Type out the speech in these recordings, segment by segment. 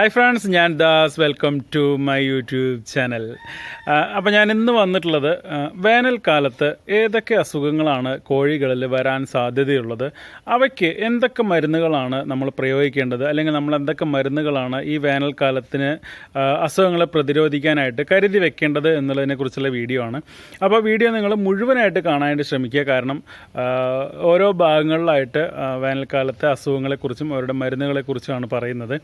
Hi friends ഞാൻ Das. Welcome to my YouTube channel അപ്പോൾ ഞാൻ ഇന്ന് വന്നിട്ടുള്ളത് വേനൽക്കാലത്ത് ഏതൊക്കെ അസുഖങ്ങളാണ് കോഴികളിൽ വരാൻ സാധ്യതയുള്ളത്? അവയ്ക്ക് എന്തൊക്കെ മരുന്നുകളാണ് നമ്മൾ പ്രയോഗിക്കേണ്ടത്? അല്ലെങ്കിൽ നമ്മൾ എന്തൊക്കെ മരുന്നുകളാണ് ഈ വേനൽക്കാലത്തിന് അസുഖങ്ങളെ പ്രതിരോധിക്കാനായിട്ട് കരുതി വെക്കേണ്ടത് എന്നുള്ളതിനെക്കുറിച്ചുള്ള വീഡിയോ ആണ്. അപ്പോൾ വീഡിയോ നിങ്ങൾ മുഴുവനായിട്ട് കാണാനായിട്ട് ശ്രമിക്കുക. കാരണം ഓരോ ഭാഗങ്ങളിലായിട്ട് വേനൽക്കാലത്തെ അസുഖങ്ങളെക്കുറിച്ചും അവരുടെ മരുന്നുകളെക്കുറിച്ചുമാണ് പറയുന്നത്.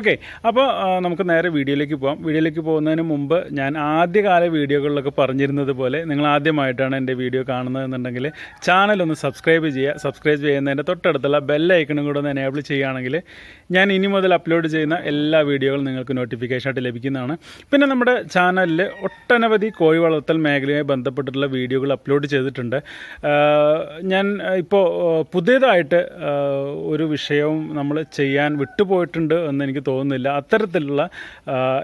ഓക്കെ അപ്പോൾ നമുക്ക് നേരെ വീഡിയോയിലേക്ക് പോകാം വീഡിയോയിലേക്ക് പോകുന്നതിന് മുമ്പ് ഞാൻ ആദ്യകാല വീഡിയോകളിലൊക്കെ പറഞ്ഞിരുന്നത് പോലെ നിങ്ങൾ ആദ്യമായിട്ടാണ് എന്റെ വീഡിയോ കാണുന്നതെന്നുണ്ടെങ്കിൽ ചാനൽ ഒന്ന് സബ്സ്ക്രൈബ് ചെയ്യുക. സബ്സ്ക്രൈബ് ചെയ്യുന്നതിന്റെ തൊട്ടടുത്തുള്ള ബെല്ലൈക്കണും കൂടെ ഒന്ന് എനേബിൾ ചെയ്യുകയാണെങ്കിൽ ഞാൻ ഇനി മുതൽ അപ്ലോഡ് ചെയ്യുന്ന എല്ലാ വീഡിയോകളും നിങ്ങൾക്ക് നോട്ടിഫിക്കേഷൻ ആയിട്ട് ലഭിക്കുന്നതാണ്. പിന്നെ നമ്മുടെ ചാനലിൽ ഒട്ടനവധി കോഴി വളർത്തൽ മേഖലയുമായി ബന്ധപ്പെട്ടിട്ടുള്ള വീഡിയോകൾ അപ്ലോഡ് ചെയ്തിട്ടുണ്ട്. ഞാൻ ഇപ്പോൾ പുതിയതായിട്ട് ഒരു വിഷയവും നമ്മൾ ചെയ്യാൻ വിട്ടുപോയിട്ടുണ്ട് എന്ന് എനിക്ക് തോന്നുന്നില്ല. അത്തരത്തിലുള്ള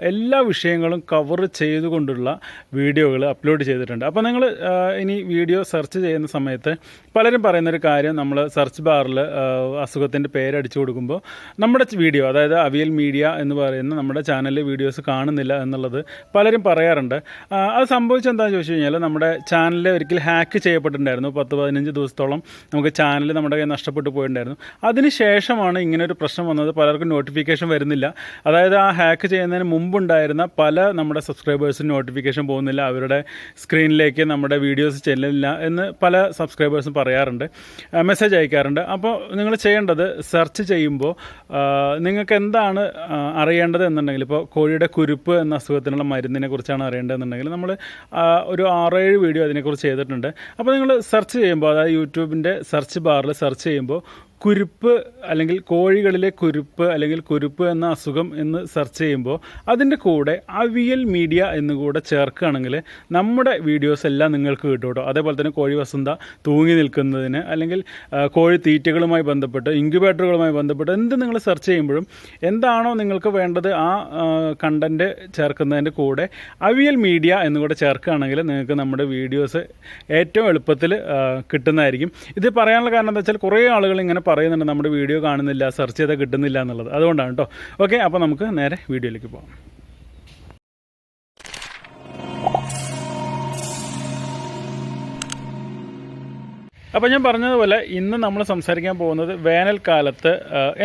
എല്ലാ വിഷയങ്ങളും കവർ ചെയ്തുകൊണ്ടുള്ള വീഡിയോകൾ അപ്ലോഡ് ചെയ്തിട്ടുണ്ട്. അപ്പോൾ നിങ്ങൾ ഇനി വീഡിയോ സെർച്ച് ചെയ്യുന്ന സമയത്ത് പലരും പറയുന്നൊരു കാര്യം നമ്മൾ സെർച്ച് ബാറിൽ അസുഖത്തിന്റെ പേരടിച്ചു കൊടുക്കുമ്പോൾ നമ്മുടെ വീഡിയോ അതായത് അവിയൽ മീഡിയ എന്ന് പറയുന്ന നമ്മുടെ ചാനലിലെ വീഡിയോസ് കാണുന്നില്ല എന്നുള്ളത് പലരും പറയാറുണ്ട്. അത് സംഭവിച്ചെന്താണെന്ന് ചോദിച്ചു കഴിഞ്ഞാൽ നമ്മുടെ ചാനലിൽ ഒരിക്കൽ ഹാക്ക് ചെയ്യപ്പെട്ടിട്ടുണ്ടായിരുന്നു. പത്ത് പതിനഞ്ച് ദിവസത്തോളം നമുക്ക് ചാനൽ നമ്മുടെ കയ്യിൽ നഷ്ടപ്പെട്ടു പോയിട്ടുണ്ടായിരുന്നു. അതിന് ശേഷമാണ് ഇങ്ങനെ ഒരു പ്രശ്നം വന്നത്. പലർക്കും നോട്ടിഫിക്കേഷൻ വരുന്നില്ല. അതായത് ആ ഹാക്ക് ചെയ്യുന്നതിന് മുമ്പുണ്ടായിരുന്ന പല നമ്മുടെ സബ്സ്ക്രൈബേഴ്സിന് നോട്ടിഫിക്കേഷൻ പോകുന്നില്ല. അവരുടെ സ്ക്രീനിലേക്ക് നമ്മുടെ വീഡിയോസ് ചെല്ലില്ല എന്ന് പല സബ്സ്ക്രൈബേഴ്സും പറയാറുണ്ട്. മെസ്സേജ് അയക്കാറുണ്ട്. അപ്പോൾ നിങ്ങൾ ചെയ്യേണ്ടത് സെർച്ച് ചെയ്യുമ്പോൾ നിങ്ങൾക്ക് എന്താണ് അറിയേണ്ടത് എന്നുണ്ടെങ്കിൽ ഇപ്പോൾ കോഴിയുടെ കുരുപ്പ് എന്ന അസുഖത്തിനുള്ള മരുന്നിനെ കുറിച്ചാണ് അറിയേണ്ടതെന്നുണ്ടെങ്കിൽ നമ്മൾ ഒരു ആറേഴ് വീഡിയോ അതിനെക്കുറിച്ച് ചെയ്തിട്ടുണ്ട്. അപ്പോൾ നിങ്ങൾ സെർച്ച് ചെയ്യുമ്പോൾ അതായത് യൂട്യൂബിന്റെ സെർച്ച് ബാറിൽ സെർച്ച് ചെയ്യുമ്പോൾ കുരുപ്പ് അല്ലെങ്കിൽ കോഴികളിലെ കുരുപ്പ് അല്ലെങ്കിൽ കുരുപ്പ് എന്ന അസുഖം എന്ന് സെർച്ച് ചെയ്യുമ്പോൾ അതിന്റെ കൂടെ അവിയൽ മീഡിയ എന്ന് കൂടെ ചേർക്കുകയാണെങ്കിൽ നമ്മുടെ വീഡിയോസ് എല്ലാം നിങ്ങൾക്ക് കിട്ടും കേട്ടോ. അതേപോലെ തന്നെ കോഴി വസന്ത തൂങ്ങി നിൽക്കുന്നതിന് അല്ലെങ്കിൽ കോഴി തീറ്റകളുമായി ബന്ധപ്പെട്ട് ഇൻക്യുബേറ്ററുകളുമായി ബന്ധപ്പെട്ട് എന്ത് നിങ്ങൾ സെർച്ച് ചെയ്യുമ്പോഴും എന്താണോ നിങ്ങൾക്ക് വേണ്ടത് ആ കണ്ടന്റ് ചേർക്കുന്നതിന്റെ കൂടെ അവിയൽ മീഡിയ എന്ന് കൂടെ ചേർക്കുകയാണെങ്കിൽ നിങ്ങൾക്ക് നമ്മുടെ വീഡിയോസ് ഏറ്റവും എളുപ്പത്തിൽ കിട്ടുന്നതായിരിക്കും. ഇത് പറയാനുള്ള കാരണം എന്താ വെച്ചാൽ കുറേ ആളുകൾ ഇങ്ങനെ പറയുന്നുണ്ട് നമ്മുടെ വീഡിയോ കാണുന്നില്ല സെർച്ച് ചെയ്താൽ കിട്ടുന്നില്ല എന്നുള്ളത്. അതുകൊണ്ടാണ് കേട്ടോ ഓക്കെ അപ്പോൾ നമുക്ക് നേരെ വീഡിയോയിലേക്ക് പോകാം അപ്പോൾ ഞാൻ പറഞ്ഞതുപോലെ ഇന്ന് നമ്മൾ സംസാരിക്കാൻ പോകുന്നത് വേനൽക്കാലത്ത്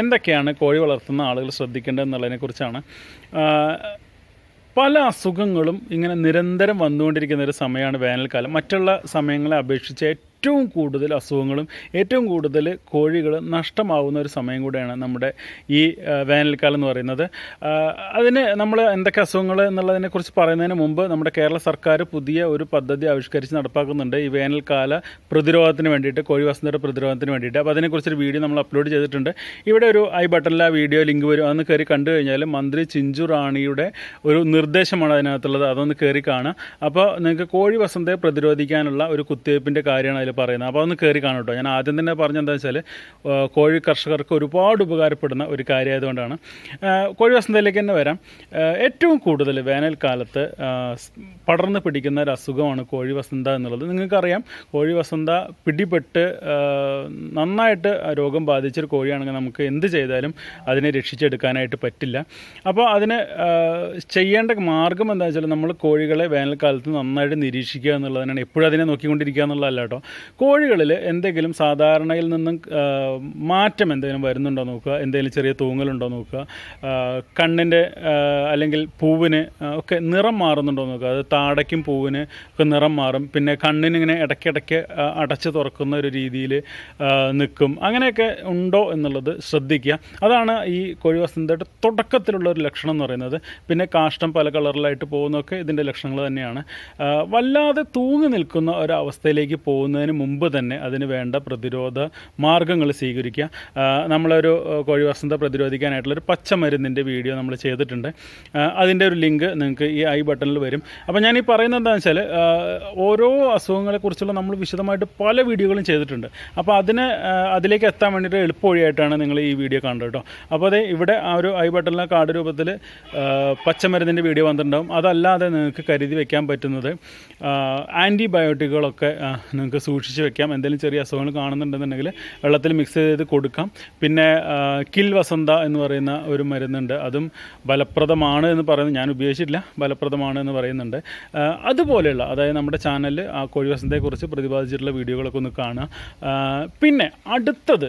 എന്തൊക്കെയാണ് കോഴി വളർത്തുന്ന ആളുകൾ ശ്രദ്ധിക്കേണ്ടത് എന്നുള്ളതിനെക്കുറിച്ചാണ് പല അസുഖങ്ങളും ഇങ്ങനെ നിരന്തരം വന്നുകൊണ്ടിരിക്കുന്ന ഒരു സമയമാണ് വേനൽക്കാലം. മറ്റുള്ള സമയങ്ങളെ അപേക്ഷിച്ച് ഏറ്റവും കൂടുതൽ അസുഖങ്ങളും ഏറ്റവും കൂടുതൽ കോഴികൾ നഷ്ടമാവുന്ന ഒരു സമയം കൂടെയാണ് നമ്മുടെ ഈ വേനൽക്കാലം എന്ന് പറയുന്നത്. അതിന് നമ്മൾ എന്തൊക്കെ അസുഖങ്ങൾ എന്നുള്ളതിനെക്കുറിച്ച് പറയുന്നതിന് മുമ്പ് നമ്മുടെ കേരള സർക്കാർ പുതിയ ഒരു പദ്ധതി ആവിഷ്കരിച്ച് നടപ്പാക്കുന്നുണ്ട്. ഈ വേനൽക്കാല പ്രതിരോധത്തിന് വേണ്ടിയിട്ട് കോഴി വസന്തയുടെ പ്രതിരോധത്തിന് വേണ്ടിയിട്ട്. അപ്പോൾ അതിനെക്കുറിച്ചൊരു വീഡിയോ നമ്മൾ അപ്ലോഡ് ചെയ്തിട്ടുണ്ട്. ഇവിടെ ഒരു ഐ ബട്ടണിൽ ആ വീഡിയോ ലിങ്ക് വരും. അതൊന്ന് കയറി കണ്ടു കഴിഞ്ഞാൽ മന്ത്രി ചിഞ്ചു റാണിയുടെ ഒരു നിർദ്ദേശമാണ് അതിനകത്തുള്ളത്. അതൊന്ന് കയറി കാണുക. അപ്പോൾ നിങ്ങൾക്ക് കോഴി വസന്തയെ പ്രതിരോധിക്കാനുള്ള ഒരു കുത്തിവയ്പ്പിന്റെ കാര്യമാണ് അതിൽ പറയുന്നത്. അപ്പോൾ ഒന്ന് കയറി കാണും കേട്ടോ ഞാൻ ആദ്യം തന്നെ പറഞ്ഞെന്താ വെച്ചാൽ കോഴി കർഷകർക്ക് ഒരുപാട് ഉപകാരപ്പെടുന്ന ഒരു കാര്യമായതുകൊണ്ടാണ് കോഴി വസന്തയിലേക്ക് തന്നെ വരാം. ഏറ്റവും കൂടുതൽ വേനൽക്കാലത്ത് പടർന്ന് പിടിക്കുന്ന ഒരു അസുഖമാണ് കോഴി വസന്ത എന്നുള്ളത്. നിങ്ങൾക്കറിയാം കോഴി വസന്ത പിടിപെട്ട് നന്നായിട്ട് രോഗം ബാധിച്ചൊരു കോഴിയാണെങ്കിൽ നമുക്ക് എന്ത് ചെയ്താലും അതിനെ രക്ഷിച്ചെടുക്കാനായിട്ട് പറ്റില്ല. അപ്പോൾ അതിന് ചെയ്യേണ്ട മാർഗം എന്താ വെച്ചാൽ നമ്മൾ കോഴികളെ വേനൽക്കാലത്ത് നന്നായിട്ട് നിരീക്ഷിക്കുക എന്നുള്ളതിനാണ്. എപ്പോഴും അതിനെ നോക്കിക്കൊണ്ടിരിക്കുക എന്നുള്ളതല്ല കേട്ടോ കോഴികളിൽ എന്തെങ്കിലും സാധാരണയിൽ നിന്നും മാറ്റം എന്തെങ്കിലും വരുന്നുണ്ടോ നോക്കുക? എന്തെങ്കിലും ചെറിയ തൂങ്ങലുണ്ടോ നോക്കുക? കണ്ണിന്റെ അല്ലെങ്കിൽ പൂവിന് ഒക്കെ നിറം മാറുന്നുണ്ടോ നോക്കുക? അത് താടയ്ക്കും പൂവിന് ഒക്കെ നിറം മാറും. പിന്നെ കണ്ണിനിങ്ങനെ ഇടയ്ക്കിടയ്ക്ക് അടച്ച് തുറക്കുന്ന ഒരു രീതിയിൽ നിൽക്കും. അങ്ങനെയൊക്കെ ഉണ്ടോ എന്നുള്ളത് ശ്രദ്ധിക്കുക. അതാണ് ഈ കോഴി വസന്തയുടെ തുടക്കത്തിലുള്ള ഒരു ലക്ഷണം എന്ന് പറയുന്നത്. പിന്നെ കാഷ്ടം പല കളറിലായിട്ട് പോകുന്നതൊക്കെ ഇതിന്റെ ലക്ഷണങ്ങൾ തന്നെയാണ്. വല്ലാതെ തൂങ്ങി നിൽക്കുന്ന ഒരവസ്ഥയിലേക്ക് പോകുന്നതിന് മുമ്പ് തന്നെ അതിന് വേണ്ട പ്രതിരോധ മാർഗങ്ങൾ സ്വീകരിക്കുക. നമ്മളൊരു ആ, കോഴി വസന്ത പ്രതിരോധിക്കാനായിട്ടുള്ളൊരു പച്ചമരുന്നിന്റെ വീഡിയോ നമ്മൾ ചെയ്തിട്ടുണ്ട്. അതിന്റെ ഒരു ലിങ്ക് നിങ്ങൾക്ക് ഈ ഐ ബട്ടണിൽ വരും. അപ്പോൾ ഞാൻ ഈ പറയുന്നത് എന്താണെന്ന് വെച്ചാൽ ഓരോ അസുഖങ്ങളെക്കുറിച്ചുള്ള നമ്മൾ വിശദമായിട്ട് പല വീഡിയോകളും ചെയ്തിട്ടുണ്ട്. അപ്പോൾ അതിന് അതിലേക്ക് എത്താൻ വേണ്ടിയിട്ട് എളുപ്പവഴിയായിട്ടാണ് നിങ്ങൾ ഈ വീഡിയോ കാണുന്നത് കേട്ടോ. അപ്പോൾ അതെ ഇവിടെ ആ ഒരു ഐ ബട്ടണിലെ കാർഡ് രൂപത്തിൽ പച്ചമരുന്നിന്റെ വീഡിയോ വന്നിട്ടുണ്ടാവും. അതല്ലാതെ നിങ്ങൾക്ക് കരുതി വയ്ക്കാൻ പറ്റുന്നത് ആന്റിബയോട്ടിക്കുകളൊക്കെ നിങ്ങൾക്ക് സൂക്ഷിച്ച് സൂക്ഷിച്ച് വെക്കാം. എന്തെങ്കിലും ചെറിയ അസുഖങ്ങൾ കാണുന്നുണ്ടെന്നുണ്ടെങ്കിൽ വെള്ളത്തിൽ മിക്സ് ചെയ്ത് കൊടുക്കാം. പിന്നെ കിൽ വസന്ത എന്ന് പറയുന്ന ഒരു മരുന്നുണ്ട്. അതും ഫലപ്രദമാണ് എന്ന് പറയുന്നത് ഞാൻ ഉപയോഗിച്ചിട്ടില്ല. ഫലപ്രദമാണ് എന്ന് പറയുന്നുണ്ട്. അതുപോലെയുള്ള അതായത് നമ്മുടെ ചാനലിൽ ആ കോഴി വസന്തയെക്കുറിച്ച് പ്രതിപാദിച്ചിട്ടുള്ള വീഡിയോകളൊക്കെ ഒന്ന് കാണുക. പിന്നെ അടുത്തത്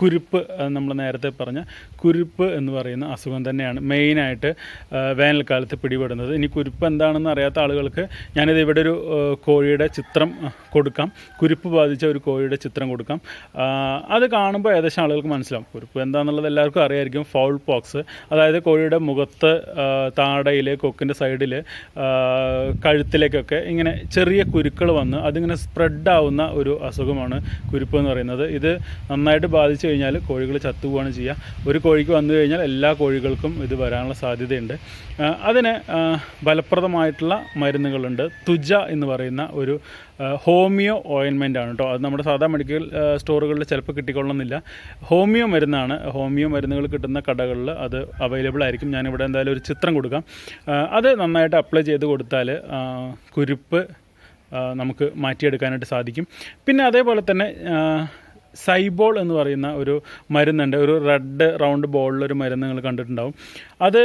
കുരുപ്പ് നമ്മൾ നേരത്തെ പറഞ്ഞ കുരുപ്പ് എന്ന് പറയുന്ന അസുഖം തന്നെയാണ് മെയിനായിട്ട് വേനൽക്കാലത്ത് പിടിപെടുന്നത്. ഇനി കുരുപ്പ് എന്താണെന്ന് അറിയാത്ത ആളുകൾക്ക് ഞാനിത് ഇവിടെ ഒരു കോഴിയുടെ ചിത്രം കൊടുക്കാം. കുരുപ്പ് ബാധിച്ച ഒരു കോഴിയുടെ ചിത്രം കൊടുക്കാം. അത് കാണുമ്പോൾ ഏകദേശം ആളുകൾക്ക് മനസ്സിലാവും. കുരുപ്പ് എന്താണെന്നുള്ളത് എല്ലാവർക്കും അറിയായിരിക്കും. ഫൗൾ പോക്സ് അതായത് കോഴിയുടെ മുഖത്ത് താടയിൽ കൊക്കിന്റെ സൈഡിൽ കഴുത്തിലേക്കൊക്കെ ഇങ്ങനെ ചെറിയ കുരുക്കൾ വന്ന് അതിങ്ങനെ സ്പ്രെഡ് ആവുന്ന ഒരു അസുഖമാണ് കുരുപ്പ് എന്ന് പറയുന്നത്. ഇത് നന്നായിട്ട് ബാധിച്ചു കഴിഞ്ഞാൽ കോഴികൾ ചത്തുപോവാണ് ചെയ്യുക ഒരു കോഴിക്ക് വന്നു കഴിഞ്ഞാൽ എല്ലാ കോഴികൾക്കും ഇത് വരാനുള്ള സാധ്യതയുണ്ട്. അതിന് ഫലപ്രദമായിട്ടുള്ള മരുന്നുകളുണ്ട്. തുജ എന്ന് പറയുന്ന ഒരു ഹോമിയോ ഓയിൻമെന്റ് ആണ് കേട്ടോ. അത് നമ്മുടെ സാധാ മെഡിക്കൽ സ്റ്റോറുകളിൽ ചിലപ്പോൾ കിട്ടിക്കൊള്ളുന്നില്ല. ഹോമിയോ മരുന്നാണ്. ഹോമിയോ മരുന്നുകൾ കിട്ടുന്ന കടകളിൽ അത് അവൈലബിൾ ആയിരിക്കും. ഞാനിവിടെ എന്തായാലും ഒരു ചിത്രം കൊടുക്കാം. അത് നന്നായിട്ട് അപ്ലൈ ചെയ്ത് കൊടുത്താൽ കുരുപ്പ് നമുക്ക് മാറ്റിയെടുക്കാനായിട്ട് സാധിക്കും. പിന്നെ അതേപോലെ തന്നെ സൈബോൾ എന്ന് പറയുന്ന ഒരു മരുന്നുണ്ട്. ഒരു റെഡ് റൗണ്ട് ബോളിലൊരു മരുന്ന് നിങ്ങൾ കണ്ടിട്ടുണ്ടാവും. അത്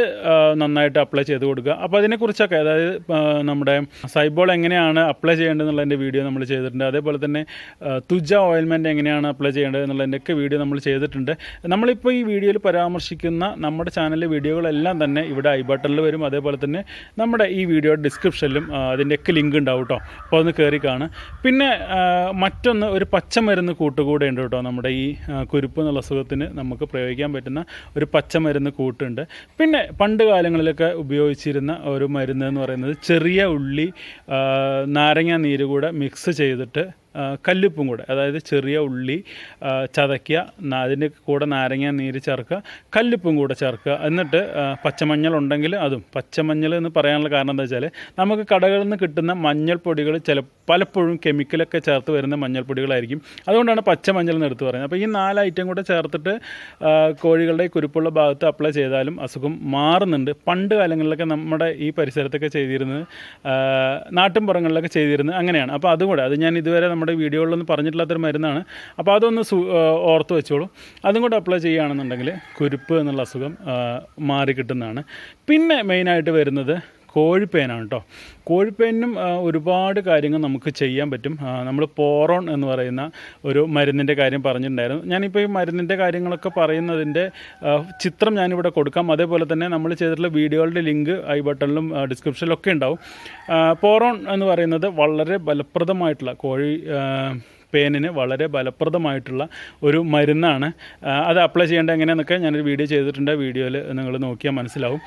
നന്നായിട്ട് അപ്ലൈ ചെയ്ത് കൊടുക്കുക. അപ്പോൾ അതിനെക്കുറിച്ചൊക്കെ അതായത് നമ്മുടെ സൈബോൾ എങ്ങനെയാണ് അപ്ലൈ ചെയ്യേണ്ടതെന്നുള്ളതിന്റെ വീഡിയോ നമ്മൾ ചെയ്തിട്ടുണ്ട്. അതേപോലെ തന്നെ തുജ ഓയിൽമെന്റ് എങ്ങനെയാണ് അപ്ലൈ ചെയ്യേണ്ടത് എന്നുള്ളതിന്റെയൊക്കെ വീഡിയോ നമ്മൾ ചെയ്തിട്ടുണ്ട്. നമ്മളിപ്പോൾ ഈ വീഡിയോയിൽ പരാമർശിക്കുന്ന നമ്മുടെ ചാനലിലെ വീഡിയോകളെല്ലാം തന്നെ ഇവിടെ ഐ ബട്ടണിൽ വരും. അതേപോലെ തന്നെ നമ്മുടെ ഈ വീഡിയോയുടെ ഡിസ്ക്രിപ്ഷനിലും അതിന്റെയൊക്കെ ലിങ്ക് ഉണ്ടാവും കേട്ടോ അപ്പോൾ ഒന്ന് കയറി കാണുക. പിന്നെ മറ്റൊന്ന് ഒരു പച്ചമരുന്ന് കൂട്ടുകൂടെ ഉണ്ട് കേട്ടോ നമ്മുടെ ഈ കുരുപ്പ് എന്നുള്ള അസുഖത്തിന് നമുക്ക് പ്രയോഗിക്കാൻ പറ്റുന്ന ഒരു പച്ചമരുന്ന് കൂട്ടുണ്ട്. പിന്നെ പണ്ട് കാലങ്ങളിലൊക്കെ ഉപയോഗിച്ചിരുന്ന ഒരു മരുന്ന് എന്ന് പറയുന്നത് ചെറിയ ഉള്ളി നാരങ്ങ നീര് കൂടെ മിക്സ് ചെയ്തിട്ട് കല്ലുപ്പും കൂടെ അതായത് ചെറിയ ഉള്ളി ചതയ്ക്കുക അതിന്റെ കൂടെ നാരങ്ങ നീര് ചേർക്കുക കല്ലുപ്പും കൂടെ ചേർക്കുക. എന്നിട്ട് പച്ചമഞ്ഞൾ ഉണ്ടെങ്കിൽ അതും. പച്ചമഞ്ഞൾ എന്ന് പറയാനുള്ള കാരണം എന്താ വെച്ചാൽ നമുക്ക് കടകളിൽ നിന്ന് കിട്ടുന്ന മഞ്ഞൾപ്പൊടികൾ ചില പലപ്പോഴും കെമിക്കലൊക്കെ ചേർത്ത് വരുന്ന മഞ്ഞൾപ്പൊടികളായിരിക്കും അതുകൊണ്ടാണ് പച്ചമഞ്ഞൾ എന്ന് എടുത്ത് പറയുന്നത്. അപ്പോൾ ഈ നാല് ഐറ്റം കൂടെ ചേർത്തിട്ട് കോഴികളുടെ കുരുപ്പുള്ള ഭാഗത്ത് അപ്ലൈ ചെയ്താലും അസുഖം മാറുന്നുണ്ട്. പണ്ട് കാലങ്ങളിലൊക്കെ നമ്മുടെ ഈ പരിസരത്തൊക്കെ ചെയ്തിരുന്നത് നാട്ടിൻ നാട്ടിൻപുറങ്ങളിലൊക്കെ ചെയ്തിരുന്നത് അങ്ങനെയാണ്. അപ്പോൾ അതുകൂടെ അത് ഞാൻ ഇതുവരെ നമ്മുടെ വീഡിയോകളിലൊന്നും പറഞ്ഞിട്ടില്ലാത്തൊരു മരുന്നാണ്. അപ്പോൾ അതൊന്ന് ഓർത്ത് വെച്ചോളൂ. അതും കൂടെ അപ്ലൈ ചെയ്യുകയാണെന്നുണ്ടെങ്കിൽ കുരുപ്പ് എന്നുള്ള അസുഖം മാറി കിട്ടുന്നതാണ്. പിന്നെ മെയിനായിട്ട് വരുന്നത് കോഴിപ്പേനാണ് കേട്ടോ കോഴിപ്പേനും ഒരുപാട് കാര്യങ്ങൾ നമുക്ക് ചെയ്യാൻ പറ്റും. നമ്മൾ പോറോൺ എന്ന് പറയുന്ന ഒരു മരുന്നിന്റെ കാര്യം പറഞ്ഞിട്ടുണ്ടായിരുന്നു. ഞാനിപ്പോൾ ഈ മരുന്നിന്റെ കാര്യങ്ങളൊക്കെ പറയുന്നതിന്റെ ചിത്രം ഞാനിവിടെ കൊടുക്കാം. അതേപോലെ തന്നെ നമ്മൾ ചെയ്തിട്ടുള്ള വീഡിയോകളുടെ ലിങ്ക് ഐ ബട്ടണിലും ഡിസ്ക്രിപ്ഷനിലൊക്കെ ഉണ്ടാവും. പോറോൺ എന്ന് പറയുന്നത് വളരെ ഫലപ്രദമായിട്ടുള്ള കോഴി ആ, പേനിന് വളരെ ഫലപ്രദമായിട്ടുള്ള ഒരു മരുന്നാണ്. അത് അപ്ലൈ ചെയ്യേണ്ടത് എങ്ങനെയാണെന്നൊക്കെ ഞാനൊരു വീഡിയോ ചെയ്തിട്ടുണ്ട്. വീഡിയോയിൽ നിങ്ങൾ നോക്കിയാൽ മനസ്സിലാവും.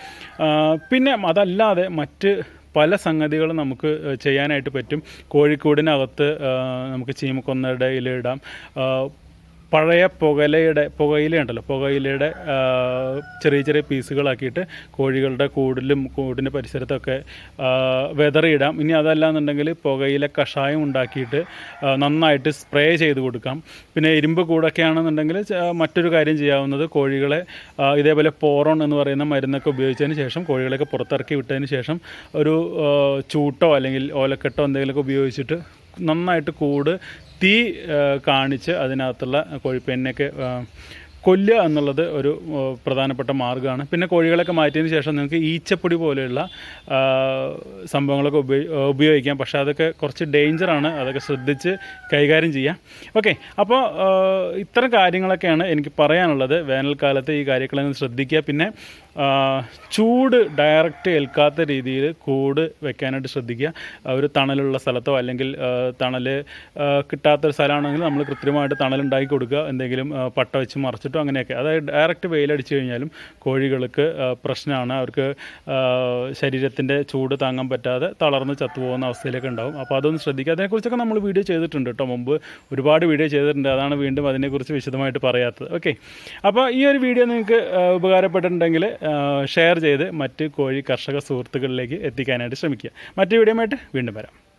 പിന്നെ അതല്ലാതെ മറ്റ് പല സംഗതികളും നമുക്ക് ചെയ്യാനായിട്ട് പറ്റും. കോഴിക്കൂടിനകത്ത് നമുക്ക് ചീമക്കൊന്നയുടെ ഇലയിടാം പഴയ പുകയിലയുടെ പുകയില ഉണ്ടല്ലോ പുകയിലയുടെ ചെറിയ ചെറിയ പീസുകളാക്കിയിട്ട് കോഴികളുടെ കൂടിലും കൂടിന്റെ പരിസരത്തൊക്കെ വെതറിയിടാം. ഇനി അതല്ലാന്നുണ്ടെങ്കിൽ പുകയില കഷായം ഉണ്ടാക്കിയിട്ട് നന്നായിട്ട് സ്പ്രേ ചെയ്ത് കൊടുക്കാം. പിന്നെ ഇരുമ്പ് കൂടൊക്കെ ആണെന്നുണ്ടെങ്കിൽ മറ്റൊരു കാര്യം ചെയ്യാവുന്നത് കോഴികളെ ഇതേപോലെ പോറോൺ എന്ന് പറയുന്ന മരുന്നൊക്കെ ഉപയോഗിച്ചതിന് ശേഷം കോഴികളെയൊക്കെ പുറത്തിറക്കി വിട്ടതിന് ശേഷം ഒരു ചൂട്ടോ അല്ലെങ്കിൽ ഓലക്കെട്ടോ എന്തെങ്കിലുമൊക്കെ ഉപയോഗിച്ചിട്ട് നന്നായിട്ട് കൂട് തീ കാണിച്ച് അതിനകത്തുള്ള കോഴിപ്പെണ്ണയൊക്കെ ആ, കൊല്ലുക എന്നുള്ളത് ഒരു പ്രധാനപ്പെട്ട മാർഗമാണ്. പിന്നെ കോഴികളൊക്കെ മാറ്റിയതിന് ശേഷം നിങ്ങൾക്ക് ഈച്ചപ്പൊടി പോലെയുള്ള സംഭവങ്ങളൊക്കെ ഉപയോഗി ഉപയോഗിക്കാം. പക്ഷേ അതൊക്കെ കുറച്ച് ഡേഞ്ചറാണ്. അതൊക്കെ ശ്രദ്ധിച്ച് കൈകാര്യം ചെയ്യാം. ഓക്കെ അപ്പോൾ ഇത്തരം കാര്യങ്ങളൊക്കെയാണ് എനിക്ക് പറയാനുള്ളത്. വേനൽക്കാലത്ത് ഈ കാര്യങ്ങളൊക്കെ ശ്രദ്ധിക്കുക. പിന്നെ ചൂട് ഡയറക്റ്റ് ഏൽക്കാത്ത രീതിയിൽ കൂട് വെക്കാനായിട്ട് ശ്രദ്ധിക്കുക. ഒരു തണലുള്ള സ്ഥലത്തോ അല്ലെങ്കിൽ തണൽ കിട്ടാത്തൊരു സ്ഥലമാണെങ്കിൽ നമ്മൾ കൃത്രിമമായിട്ട് തണലുണ്ടാക്കി കൊടുക്കുക. എന്തെങ്കിലും പട്ട വെച്ച് മറച്ചിട്ടോ അങ്ങനെയൊക്കെ. അതായത് ഡയറക്റ്റ് വെയിലടിച്ചു കഴിഞ്ഞാലും കോഴികൾക്ക് പ്രശ്നമാണ് അവർക്ക് ശരീരത്തിന്റെ ചൂട് താങ്ങാൻ പറ്റാതെ തളർന്ന് ചത്തുപോകുന്ന അവസ്ഥയിലൊക്കെ ഉണ്ടാവും. അപ്പോൾ അതൊന്ന് ശ്രദ്ധിക്കുക. അതിനെക്കുറിച്ചൊക്കെ നമ്മൾ വീഡിയോ ചെയ്തിട്ടുണ്ട് കേട്ടോ മുമ്പ്. ഒരുപാട് വീഡിയോ ചെയ്തിട്ടുണ്ട്. അതാണ് വീണ്ടും അതിനെക്കുറിച്ച് വിശദമായിട്ട് പറയാത്തത്. ഓക്കെ. അപ്പോൾ ഈ ഒരു വീഡിയോ നിങ്ങൾക്ക് ഉപകാരപ്പെട്ടിട്ടുണ്ടെങ്കിൽ ഷെയർ ചെയ്ത് മറ്റ് കോഴി കർഷക സുഹൃത്തുക്കളിലേക്ക് എത്തിക്കാനായിട്ട് ശ്രമിക്കുക. മറ്റു വീഡിയോയുമായിട്ട് വീണ്ടും വരാം.